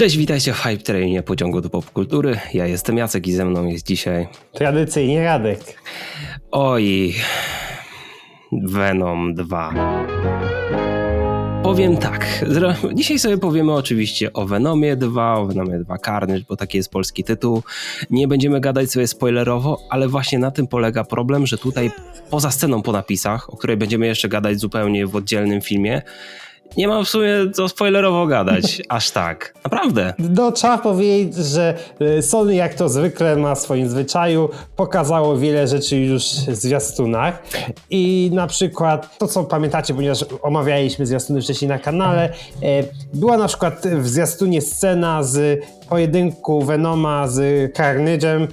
Cześć, witajcie w Hype Trainie pociągu do popkultury. Ja jestem Jacek i ze mną jest dzisiaj... Tradycyjnie Radek. Oj... Venom 2. Powiem tak, dzisiaj sobie powiemy oczywiście o Venomie 2, o Venomie 2 Carnage, bo taki jest polski tytuł. Nie będziemy gadać sobie spoilerowo, ale właśnie na tym polega problem, że tutaj poza sceną po napisach, o której będziemy jeszcze gadać zupełnie w oddzielnym filmie, nie ma w sumie co spoilerowo gadać, aż tak. Naprawdę. No, trzeba powiedzieć, że y, Sony jak to zwykle ma w swoim zwyczaju pokazało wiele rzeczy już w zwiastunach i na przykład to co pamiętacie, ponieważ omawialiśmy zwiastuny wcześniej na kanale, e, była na przykład w zwiastunie scena z pojedynku Venoma z Carnage'em e,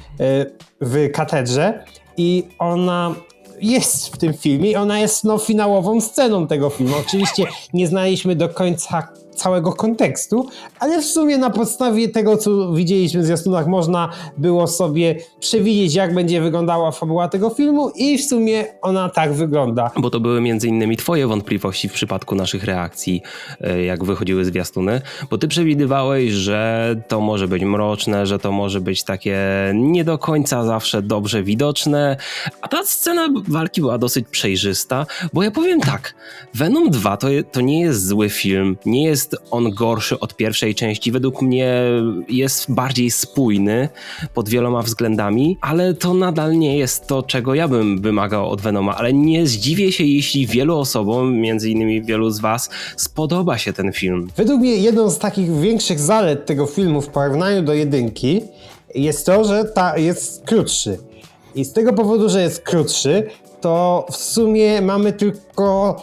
w katedrze i ona jest w tym filmie i ona jest no, finałową sceną tego filmu. Oczywiście nie znaliśmy do końca całego kontekstu, ale w sumie na podstawie tego, co widzieliśmy w zwiastunach, można było sobie przewidzieć, jak będzie wyglądała fabuła tego filmu i w sumie ona tak wygląda. Bo to były między innymi twoje wątpliwości w przypadku naszych reakcji, e, jak wychodziły zwiastuny, bo ty przewidywałeś, że to może być mroczne, że to może być takie nie do końca zawsze dobrze widoczne, a ta scena walki była dosyć przejrzysta, bo ja powiem tak, Venom 2 to, to nie jest zły film, nie jest on gorszy od pierwszej części, według mnie jest bardziej spójny pod wieloma względami, ale to nadal nie jest to, czego ja bym wymagał od Venoma, ale nie zdziwię się, jeśli wielu osobom, między innymi wielu z was, spodoba się ten film. Według mnie jedną z takich większych zalet tego filmu w porównaniu do jedynki jest to, że ta jest krótszy. I z tego powodu, że jest krótszy, to w sumie mamy tylko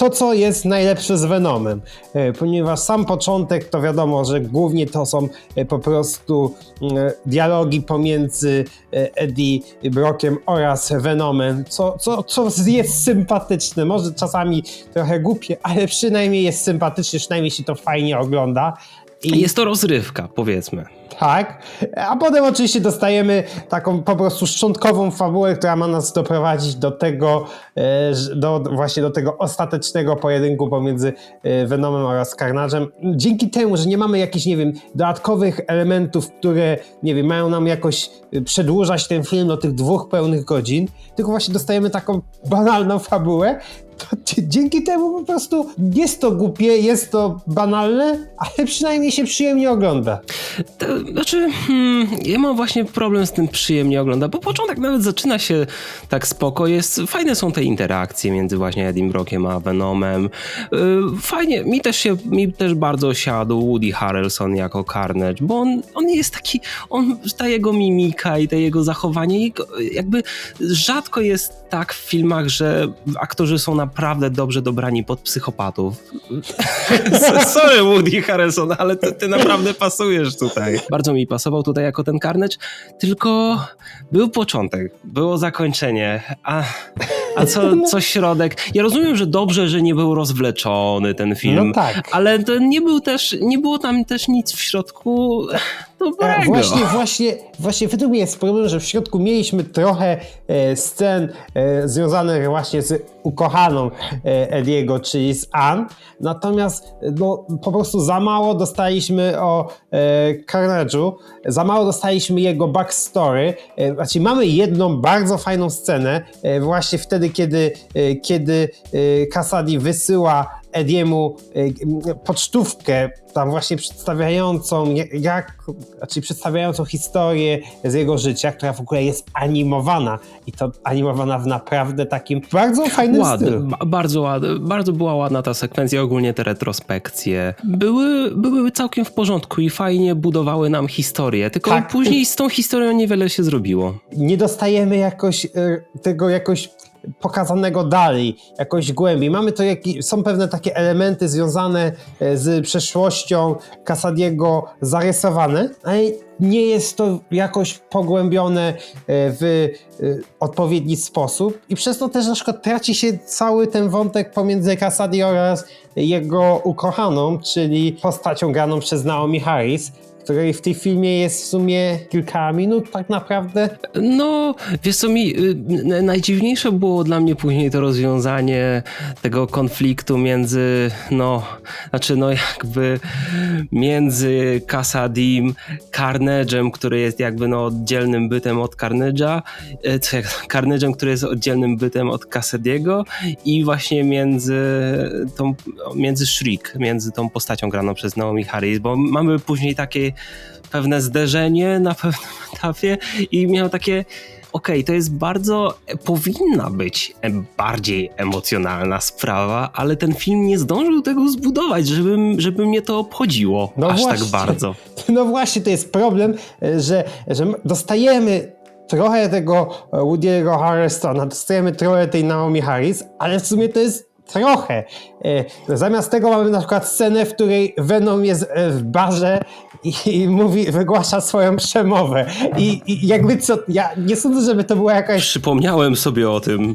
to, co jest najlepsze z Venomem. E, Ponieważ sam początek to wiadomo, że głównie to są e, po prostu e, dialogi pomiędzy Eddie Brockiem oraz Venomem, co, co, co jest sympatyczne. Może czasami trochę głupie, ale przynajmniej jest sympatycznie, przynajmniej się to fajnie ogląda. I Jest to rozrywka, powiedzmy. tak. A potem oczywiście dostajemy taką po prostu szczątkową fabułę, która ma nas doprowadzić do tego, e, do, właśnie do tego ostatecznego pojedynku pomiędzy e, Venomem oraz Carnage'em. Dzięki temu, że nie mamy jakichś, nie wiem, dodatkowych elementów, które, nie wiem, mają nam jakoś e, przedłużać ten film do tych dwóch pełnych godzin, tylko właśnie dostajemy taką banalną fabułę, dzięki temu po prostu jest to głupie, jest to banalne, ale przynajmniej się przyjemnie ogląda. To, znaczy, hmm, ja mam właśnie problem z tym przyjemnie ogląda, bo początek nawet zaczyna się tak spoko, jest, fajne są te interakcje między właśnie Edim Brockiem a Venomem. Yy, fajnie, mi też się, mi też bardzo siadł Woody Harrelson jako Carnage, bo on, on jest taki, on, ta jego mimika i te jego zachowanie, jakby rzadko jest tak w filmach, że aktorzy są naprawdę dobrze dobrani pod psychopatów. Sorry Woody Harrelson, ale ty, ty naprawdę pasujesz tutaj. Bardzo mi pasował tutaj jako ten Carnage, tylko był początek, było zakończenie, a, a co, co środek. Ja rozumiem, że dobrze, że nie był rozwleczony ten film, No tak. ale to nie był też, nie było tam też nic w środku dobrego. Właśnie, właśnie, właśnie według mnie jest problem, że w środku mieliśmy trochę e, scen e, związanych właśnie z ukochaną e, Ediego, czyli z Ann, natomiast e, no, po prostu za mało dostaliśmy o e, Carnage'u, za mało dostaliśmy jego backstory, e, znaczy mamy jedną bardzo fajną scenę, e, właśnie wtedy, kiedy, e, kiedy e, wysyła Ediemu e, pocztówkę, tam właśnie przedstawiającą jak- jak, znaczy przedstawiającą historię z jego życia, która w ogóle jest animowana i to animowana w naprawdę takim bardzo fajnym stylu. ba- bardzo ładne, bardzo była ładna ta sekwencja, ogólnie te retrospekcje. Były, były całkiem w porządku i fajnie budowały nam historię, tylko Tak. później z tą historią niewiele się zrobiło. Nie dostajemy jakoś e, tego jakoś pokazanego dalej, jakoś głębiej. Mamy to, jaki, są pewne takie elementy związane e, z przeszłością Casadiego zarysowane, ale nie jest to jakoś pogłębione e, w e, odpowiedni sposób. I przez to też na przykład traci się cały ten wątek pomiędzy Casadi oraz jego ukochaną, czyli postacią graną przez Naomi Harris, której w tej filmie jest w sumie kilka minut tak naprawdę. No, wiesz co mi, y, najdziwniejsze było dla mnie później to rozwiązanie tego konfliktu między, no, znaczy no jakby między Kasadim, Carnage'em, który jest jakby no oddzielnym bytem od Carnage'a, y, co jak, Carnage'em, który jest oddzielnym bytem od Casadiego i właśnie między tą, między Shriek, między tą postacią graną przez Naomi Harris, bo mamy później takie pewne zderzenie na pewnym etapie i miał takie okej, to jest bardzo, powinna być em- bardziej emocjonalna sprawa, ale ten film nie zdążył tego zbudować, żeby, żeby mnie to obchodziło No aż właśnie. tak bardzo. No właśnie, to jest problem, e, że, że my dostajemy trochę tego e, Woody'ego Harrelsona, dostajemy trochę tej Naomi Harris, ale w sumie to jest trochę. E, Zamiast tego mamy na przykład scenę, w której Venom jest e, w barze i, mówi, wygłasza swoją przemowę. I, I jakby co, ja nie sądzę, żeby to była jakaś Przypomniałem sobie o tym.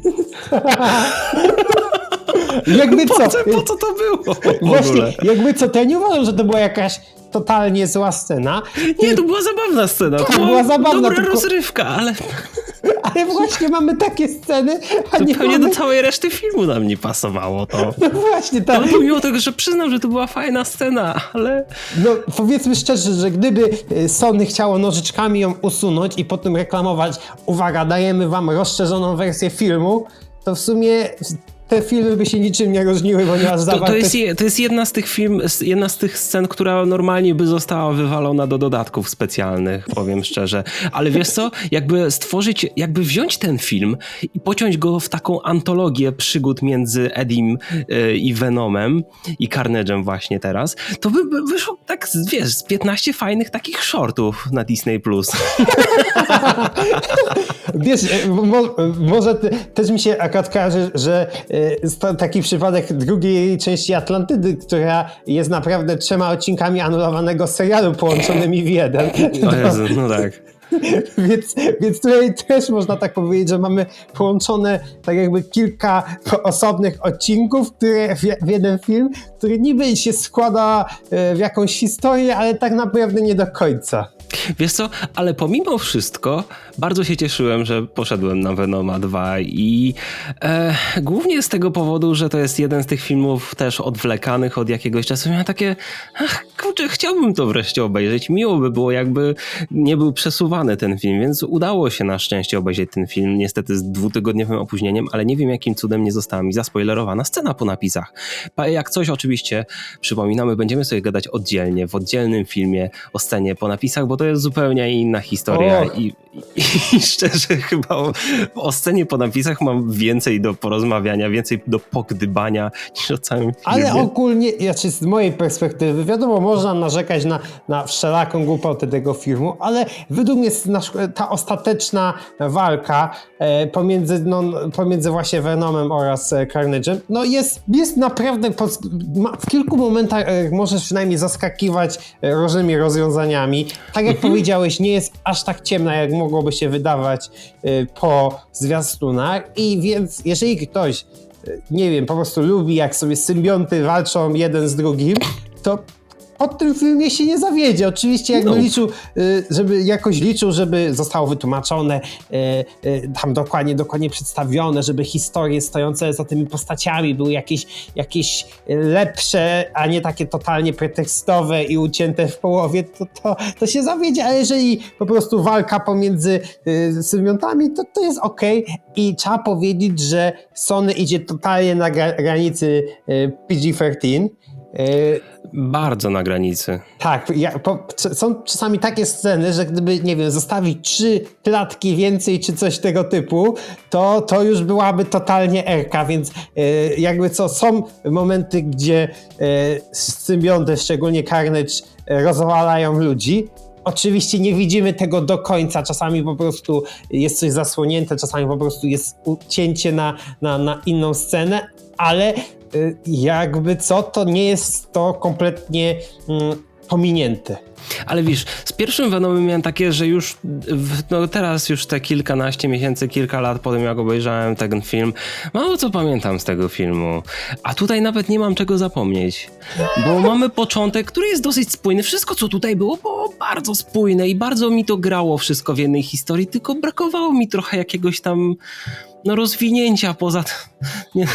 Jakby co? Po co, po co to było Właśnie, jakby co, to ja nie uważam, że to była jakaś totalnie zła scena, Nie, to była zabawna scena. To była zabawna, dobra tylko- rozrywka, ale ale właśnie mamy takie sceny, a nie zupełnie mamy... do całej reszty filmu nam nie pasowało to. No właśnie, tak. Ale pomimo tego, że przyznam, że to była fajna scena, ale No powiedzmy szczerze, że gdyby y, Sony chciało nożyczkami ją usunąć i potem reklamować, uwaga, dajemy wam rozszerzoną wersję filmu, to w sumie te filmy by się niczym nie różniły, ponieważ To, to, jest, je- to jest jedna z tych film, jedna z tych scen, która normalnie by została wywalona do dodatków specjalnych, powiem szczerze. Ale wiesz co, jakby stworzyć, jakby wziąć ten film i pociąć go w taką antologię przygód między Edim y, i Venomem i Carnage'em właśnie teraz, to by, by wyszło tak, wiesz, z 15 fajnych takich shortów na Disney+. Plus. Wiesz, e, mo, może te, też mi się akurat kojarzy, że e, to taki przypadek drugiej części Atlantydy, która jest naprawdę trzema odcinkami anulowanego serialu połączonymi w jeden. O Jezu, no tak. Więc, więc tutaj też można tak powiedzieć, że mamy połączone tak jakby kilka osobnych odcinków, które w, w jeden film, który niby się składa e, w jakąś historię, ale tak naprawdę nie do końca. Wiesz co, ale pomimo wszystko bardzo się cieszyłem, że poszedłem na Venoma 2 i e, głównie z tego powodu, że to jest jeden z tych filmów też odwlekanych od jakiegoś czasu. Miałem takie, ach, kurczę, chciałbym to wreszcie obejrzeć. Miło by było, jakby nie był przesuwany ten film, więc udało się na szczęście obejrzeć ten film, niestety z dwutygodniowym opóźnieniem, ale nie wiem jakim cudem nie została mi zaspoilerowana scena po napisach. Jak coś oczywiście, przypominamy, będziemy sobie gadać oddzielnie, w oddzielnym filmie o scenie po napisach, bo to jest zupełnie inna historia i, i, i szczerze chyba o, o scenie po napisach mam więcej do porozmawiania, więcej do pogdybania niż o całym filmie. Ale ogólnie, znaczy z mojej perspektywy, wiadomo, można narzekać na, na wszelaką głupotę tego filmu, ale według mnie ta ostateczna walka e, pomiędzy, no, pomiędzy właśnie Venomem oraz e, Carnage'em, no jest, jest naprawdę, pod, w kilku momentach e, możesz przynajmniej zaskakiwać różnymi rozwiązaniami. Tak jak powiedziałeś, nie jest aż tak ciemna, jak mogłoby się wydawać e, po zwiastunach. I więc jeżeli ktoś nie wiem, po prostu lubi, jak sobie symbionty walczą jeden z drugim, to o tym filmie się nie zawiedzie. Oczywiście jakby No. liczył, y, żeby jakoś liczył, żeby zostało wytłumaczone, y, y, tam dokładnie, dokładnie przedstawione, żeby historie stojące za tymi postaciami były jakieś, jakieś lepsze, a nie takie totalnie pretekstowe i ucięte w połowie, to, to, to się zawiedzie, ale jeżeli po prostu walka pomiędzy symbiontami, to to jest okej i trzeba powiedzieć, że Sony idzie totalnie na gra- granicy y, PG-13. Y, Bardzo na granicy. tak, ja, po, są czasami takie sceny, że gdyby, nie wiem, zostawić trzy klatki więcej czy coś tego typu, to, to już byłaby totalnie erka, więc e, jakby co, są momenty, gdzie e, symbionty, szczególnie Carnage, rozwalają ludzi. Oczywiście nie widzimy tego do końca, czasami po prostu jest coś zasłonięte, czasami po prostu jest cięcie na, na, na inną scenę, ale y, jakby co, to nie jest to kompletnie mm, pominięty. Ale wiesz, z pierwszym Venomem miałem takie, że już w, no teraz już te kilkanaście miesięcy, kilka lat po tym jak obejrzałem ten film, mało co pamiętam z tego filmu. A tutaj nawet nie mam czego zapomnieć, bo mamy początek, który jest dosyć spójny. Wszystko co tutaj było było bardzo spójne i bardzo mi to grało wszystko w jednej historii, tylko brakowało mi trochę jakiegoś tam no rozwinięcia poza nie,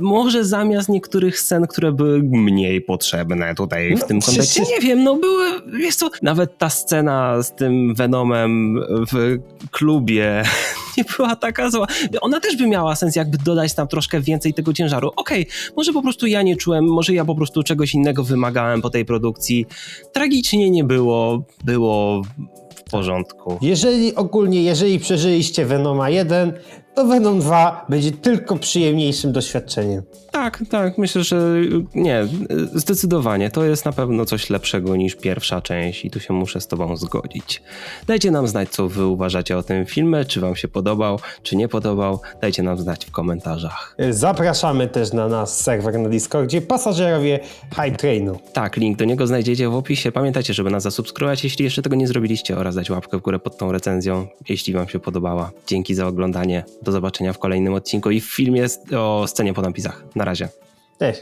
może zamiast niektórych scen, które były mniej potrzebne tutaj w No, tym kontekście, nie wiem, no były, wiesz co, nawet ta scena z tym Venomem w klubie nie była taka zła. Ona też by miała sens jakby dodać tam troszkę więcej tego ciężaru. Okej, może po prostu ja nie czułem, może ja po prostu czegoś innego wymagałem po tej produkcji. Tragicznie nie było, było w porządku. Jeżeli ogólnie, jeżeli przeżyliście Venoma 1, to Venom 2 będzie tylko przyjemniejszym doświadczeniem. Tak, tak, myślę, że nie, zdecydowanie. To jest na pewno coś lepszego niż pierwsza część i tu się muszę z tobą zgodzić. Dajcie nam znać, co wy uważacie o tym filmie, czy wam się podobał, czy nie podobał. Dajcie nam znać w komentarzach. Zapraszamy też na nasz serwer na Discordzie pasażerowie Hype Trainu. Tak, link do niego znajdziecie w opisie. Pamiętajcie, żeby nas zasubskrybować, jeśli jeszcze tego nie zrobiliście oraz dać łapkę w górę pod tą recenzją, jeśli wam się podobała. Dzięki za oglądanie. Do zobaczenia w kolejnym odcinku i w filmie o scenie po napisach. Na razie. Cześć.